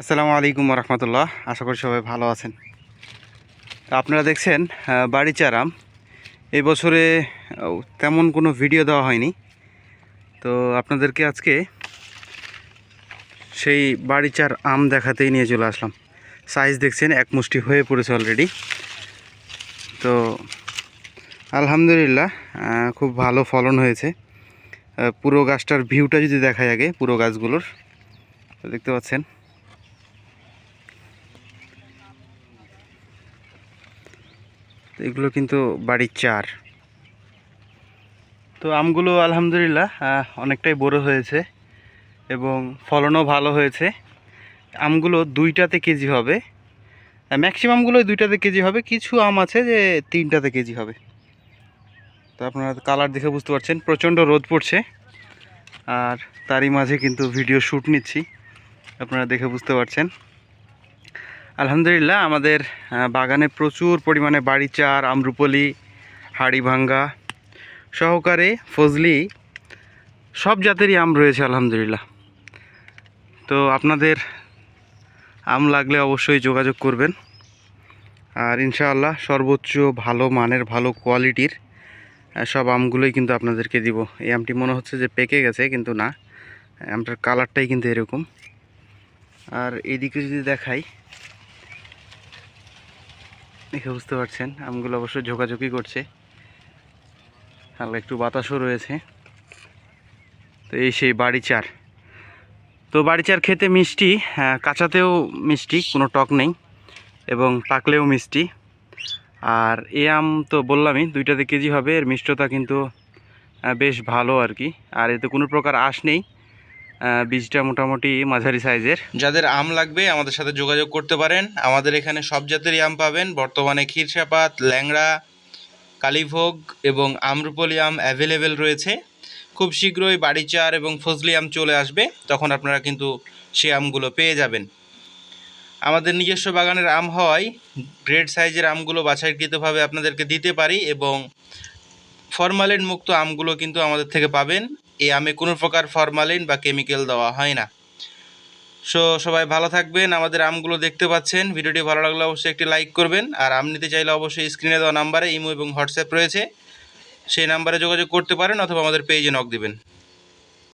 আসসালামু আলাইকুম রহমতুল্লাহ আশা করি সবাই ভালো আছেন। আপনারা দেখছেন আহ, বাড়িচার আম এই বছরে তেমন কোনো ভিডিও দেওয়া হয়নি। তো আপনাদেরকে আজকে সেই বাড়িচার আম দেখাতেই নিয়ে চলে আসলাম। সাইজ দেখছেন এক মুষ্টি হয়ে পড়েছে অলরেডি তো আলহামদুলিল্লাহ খুব ভালো ফলন হয়েছে। পুরো গাছটার ভিউটা যদি দেখায় আগে পুরো গাছগুলোর দেখতে পাচ্ছেন। এগুলো কিন্তু বাড়ির চার। তো আমগুলো আলহামদুলিল্লাহ অনেকটাই বড় হয়েছে এবং ফলনও ভালো হয়েছে। আমগুলো দুইটাতে কেজি হবে। ম্যাক্সিমামগুলো দুইটাতে কেজি হবে, কিছু আম আছে যে তিনটাতে কেজি হবে। তো আপনারা কালার দেখে বুঝতে পারছেন, প্রচণ্ড রোদ পড়ছে। আর তারই মাঝে কিন্তু ভিডিও শ্যুট নিচ্ছি, আপনারা দেখে বুঝতে পারছেন। আলহামদুলিল্লাহ, আমাদের বাগানে প্রচুর পরিমাণে বাড়িচার আমরুপলি হাড়িভাঙ্গা সহকারে ফজলি, সব জাতেরই আম রয়েছে আলহামদুলিল্লাহ। তো আপনাদের আম লাগলে অবশ্যই যোগাযোগ করবেন। আর ইনশাআল্লাহ সর্বোচ্চ ভালো মানের, ভালো কোয়ালিটির সব আমগুলোই কিন্তু আপনাদেরকে দিব। এই আমটি মনে হচ্ছে যে পেকে গেছে, কিন্তু না আমটার কালারটাই কিন্তু এরকম। আর এদিকে যদি দেখাই দেখে বুঝতে পারছেন, আমগুলো অবশ্য ঝোকাঝুকি করছে। হালকা একটু বাতাসও রয়েছে। তো এই সেই বাড়ি চার তো বাড়ি চার খেতে মিষ্টি কাঁচাতেও মিষ্টি, কোনো টক নেই, এবং পাকলেও মিষ্টি। আর এ আম তো বললামই দুইটাতে কেজি হবে, এর মিষ্টতা কিন্তু বেশ ভালো আর কি। আর এতে কোনো প্রকার আঁশ নেই। বীজটা মোটামুটি মাঝারি সাইজের। যাদের আম লাগবে আমাদের সাথে যোগাযোগ করতে পারেন। আমাদের এখানে সব জাতেরই আম পাবেন। বর্তমানে ক্ষীরসাপাত, ল্যাংড়া, কালীভোগ এবং আমরুপলি আম অ্যাভেলেবেল রয়েছে। খুব শীঘ্রই বাড়িচার এবং ফজলি আম চলে আসবে। তখন আপনারা কিন্তু সে আমগুলো পেয়ে যাবেন। আমাদের নিজস্ব বাগানের আম হওয়ায় গ্রেড সাইজের আমগুলো বাছাইকৃতভাবে আপনাদেরকে দিতে পারি এবং ফরমালিন মুক্ত আমগুলো কিন্তু আমাদের থেকে পাবেন। আমে কোনো প্রকার ফরমালিন বা কেমিক্যাল দেওয়া হয় না। সো সবাই ভালো থাকবেন, আমাদের আমগুলো দেখতে পাচ্ছেন। ভিডিওটি ভালো লাগলে অবশ্যই একটি লাইক করবেন, আর আম নিতে চাইলে অবশ্যই স্ক্রিনে দেওয়া নাম্বারে ইমো এবং হোয়াটসঅ্যাপ রয়েছে। সেই নাম্বারে যোগাযোগ করতে পারেন অথবা আমাদের পেজে নক দিবেন।